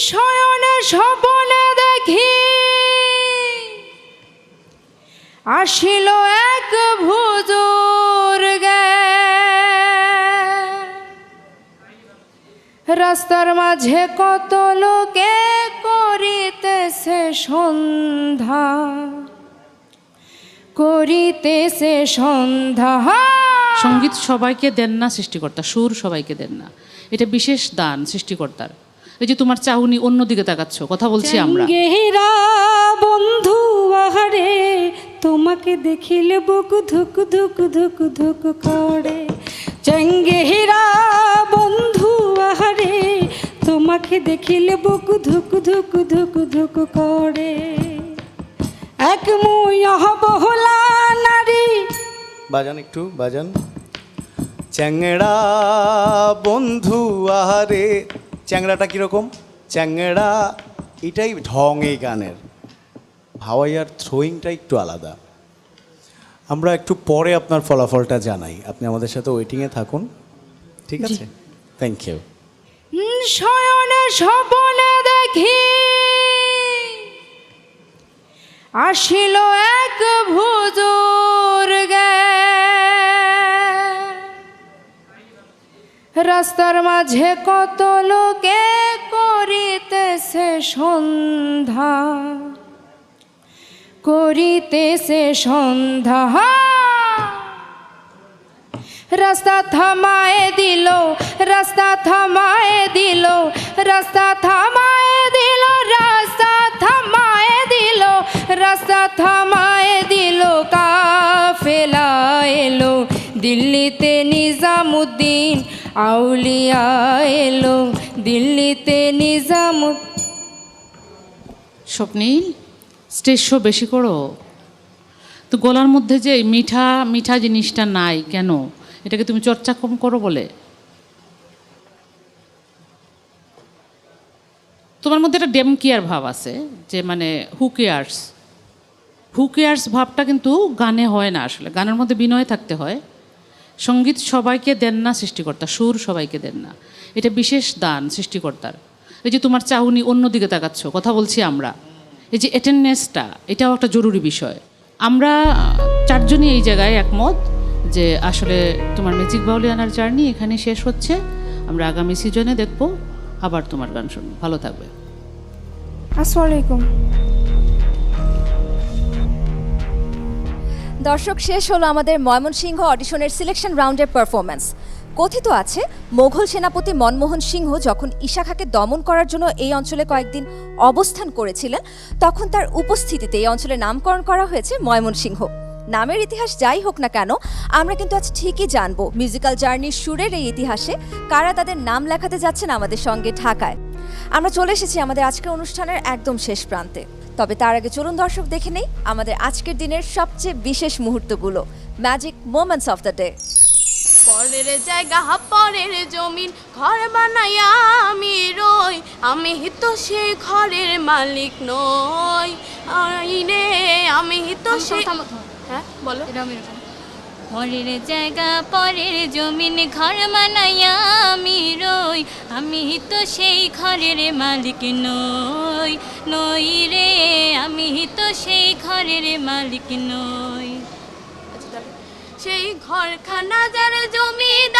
শয়নে স্বপনে দেখি। আসিল এক ভুজুর গে। রাস্তার মাঝে কত লোকে করিতেছে সন্ধ্যা। করিতেছে সন্ধ্যা। সংগীত সবাইকে দেন না সৃষ্টিকর্তা, সুর সবাইকে দেন না। এটা বিশেষ দান সৃষ্টিকর্তার। এই যে তোমার চাউনি অন্যদিকে তাকাচ্ছ কথা বলছি আমরা। গেহিরা বন্ধু আহারে তোমাকে দেখিলে বুক ধুক ধুক ধুক ধুক করে। চেঙ্গেহিরা বন্ধু আহারে তোমাকে দেখিলে বুক ধুক ধুক ধুক ধুক করে। এক মুয়হ বহুলা নারী। বাজান একটু বাজান। চ্যাংড়া বন্ধু আহারে চ্যাংড়াটা কীরকম? চ্যাংড়া এটাই ঢং এই গানের ভাওয়াইয়ার থ্রোয়িংটা একটু আলাদা। আমরা একটু পরে আপনার ফলাফলটা জানাই। আপনি আমাদের সাথে ওয়েটিংয়ে থাকুন। ঠিক আছে? থ্যাংক ইউ শয়নে স্বপনে দেখি। আসিল এক ভুজুর রাস্তার মাঝে কত লোকে করিতেছে সন্ধ্যা করিতেছে সন্ধ্যা। রাস্তা থামায়ে দিল, রাস্তা থামায়ে দিল, রাস্তা থামায়ে দিল, রাস্তা থামায়ে দিল, রাস্তা থামায়ে দিল, কাফেলা এলো দিল্লিতে নিজামুদ্দিন আউলিয়া এলো দিল্লিতে নিজামুদ্দিন স্বপ্নীল স্টেজ শো বেশি করো? তো গলার মধ্যে যে মিঠা মিঠা জিনিসটা নাই কেন? এটাকে তুমি চর্চা কম করো বলে। তোমার মধ্যে একটা ডেম কেয়ার ভাব আছে, যে মানে হু কেয়ার্স হু কেয়ার্স ভাবটা কিন্তু গানে হয় না আসলে। গানের মধ্যে বিনয় থাকতে হয়। সংগীত সবাইকে দেন না সৃষ্টিকর্তা, সুর সবাইকে দেন না। এটা বিশেষ দান সৃষ্টিকর্তার। এই যে তোমার চাউনি অন্যদিকে তাকাচ্ছ, কথা বলছি আমরা। এই যে অ্যাটেন্ডনেসটা এটাও একটা জরুরি বিষয়। আমরা চারজনই এই জায়গায় একমত যে আসলে তোমার ম্যাজিক বাউলিয়ানার জার্নি এখানে শেষ হচ্ছে। আমরা আগামী সিজনে দেখব, আবার তোমার গান শুনব। ভালো থাকবে। আসসালামু আলাইকুম। দর্শক, শেষ হলো আমাদের ময়মনসিংহ অডিশনের সিলেকশন রাউন্ডের পারফরম্যান্স কথিত আছে, মোঘল সেনাপতি মনমোহন সিংহ যখন ঈশা খাঁকে দমন করার জন্য এই অঞ্চলে কয়েকদিন অবস্থান করেছিলেন, তখন তার উপস্থিতিতে এই অঞ্চলের নামকরণ করা হয়েছে ময়মনসিংহ। নামের ইতিহাস যাই হোক না কেন, আমরা কিন্তু আজ ঠিকই জানব। মিউজিক্যাল জার্নির সুরের এই ইতিহাসে কারা তাদের নাম লেখাতে যাচ্ছেন আমাদের সঙ্গে ঢাকায়। আমরা চলে এসেছি আমাদের আজকের অনুষ্ঠানের একদম শেষ প্রান্তে। তবে তার আগে চলুন দর্শক দেখে নেই আমাদের আজকের দিনের সবচেয়ে বিশেষ মুহূর্তগুলো। Magic moments of the day পরের জায়গা পরের জমিন ঘর বানাইয়া আমি রই। আমি তো সে ঘরের মালিক নই। আইনে আমি তো সে হ্যাঁ বলো। পরের জায়গা, পরের জমিন ঘর মানাইয়া আমি রই। আমি তো সেই ঘরের মালিক নই নই রে। আমি তো সেই ঘরের মালিক নই। সেই ঘরখানা যার জমিদারি